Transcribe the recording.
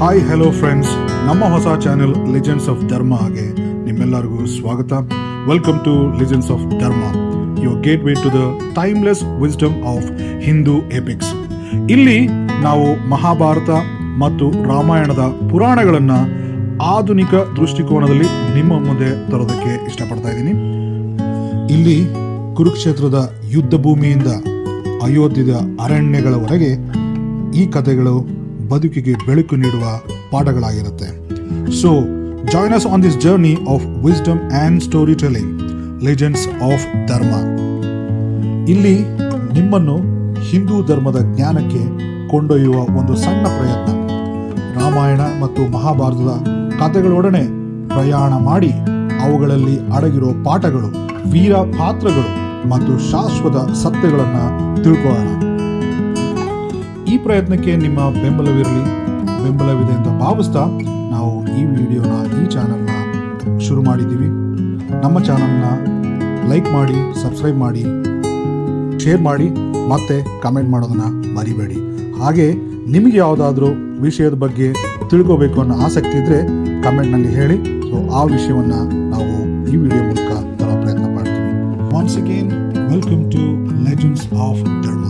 Hi hello friends ನಮ್ಮ ಹೊಸ channel legends of ಧರ್ಮ ಹಾಗೆ ನಿಮ್ಮೆಲ್ಲರಿಗೂ ಸ್ವಾಗತ. Welcome to legends of Dharma your gateway to the timeless wisdom of Hindu epics ಇಲ್ಲಿ ನಾವು ಮಹಾಭಾರತ ಮತ್ತು ರಾಮಾಯಣದ ಪುರಾಣಗಳನ್ನು ಆಧುನಿಕ ದೃಷ್ಟಿಕೋನದಲ್ಲಿ ನಿಮ್ಮ ಮುಂದೆ ತರೋದಕ್ಕೆ ಇಷ್ಟಪಡ್ತಾ ಇದ್ದೀನಿ. ಇಲ್ಲಿ ಕುರುಕ್ಷೇತ್ರದ ಯುದ್ಧ ಭೂಮಿಯಿಂದ ಅಯೋಧ್ಯದ ಅರಣ್ಯಗಳವರೆಗೆ ಈ ಕಥೆಗಳು ಬದುಕಿಗೆ ಬೆಳಕು ನೀಡುವ ಪಾಠಗಳಾಗಿರುತ್ತೆ. So join us on this journey of wisdom and storytelling legends of Dharma ಇಲ್ಲಿ ನಿಮ್ಮನ್ನು ಹಿಂದೂ ಧರ್ಮದ ಜ್ಞಾನಕ್ಕೆ ಕೊಂಡೊಯ್ಯುವ ಒಂದು ಸಣ್ಣ ಪ್ರಯತ್ನ. ರಾಮಾಯಣ ಮತ್ತು ಮಹಾಭಾರತದ ಕಥೆಗಳೊಡನೆ ಪ್ರಯಾಣ ಮಾಡಿ ಅವುಗಳಲ್ಲಿ ಅಡಗಿರೋ ಪಾಠಗಳು, ವೀರ ಪಾತ್ರಗಳು ಮತ್ತು ಶಾಶ್ವತ ಸತ್ಯಗಳನ್ನು ತಿಳ್ಕೊಳ್ಳೋಣ. ಈ ಪ್ರಯತ್ನಕ್ಕೆ ನಿಮ್ಮ ಬೆಂಬಲವಿರಲಿ. ಬೆಂಬಲವಿದೆ ಅಂತ ಭಾವಿಸ್ತಾ ನಾವು ಈ ವಿಡಿಯೋನ ಈ ಚಾನಲ್ನ ಶುರು ಮಾಡಿದ್ದೀವಿ. ನಮ್ಮ ಚಾನಲ್ನ ಲೈಕ್ ಮಾಡಿ, ಸಬ್ಸ್ಕ್ರೈಬ್ ಮಾಡಿ, ಶೇರ್ ಮಾಡಿ, ಮತ್ತೆ ಕಮೆಂಟ್ ಮಾಡೋದನ್ನು ಮರಿಬೇಡಿ. ಹಾಗೆ ನಿಮಗೆ ಯಾವುದಾದ್ರೂ ವಿಷಯದ ಬಗ್ಗೆ ತಿಳ್ಕೋಬೇಕು ಅನ್ನೋ ಆಸಕ್ತಿ ಇದ್ದರೆ ಕಮೆಂಟ್ನಲ್ಲಿ ಹೇಳಿ. ಸೊ ಆ ವಿಷಯವನ್ನು ನಾವು ಈ ವಿಡಿಯೋ ಮೂಲಕ ತರೋ ಪ್ರಯತ್ನ ಮಾಡ್ತೀವಿ. Once again welcome to legends of Dharma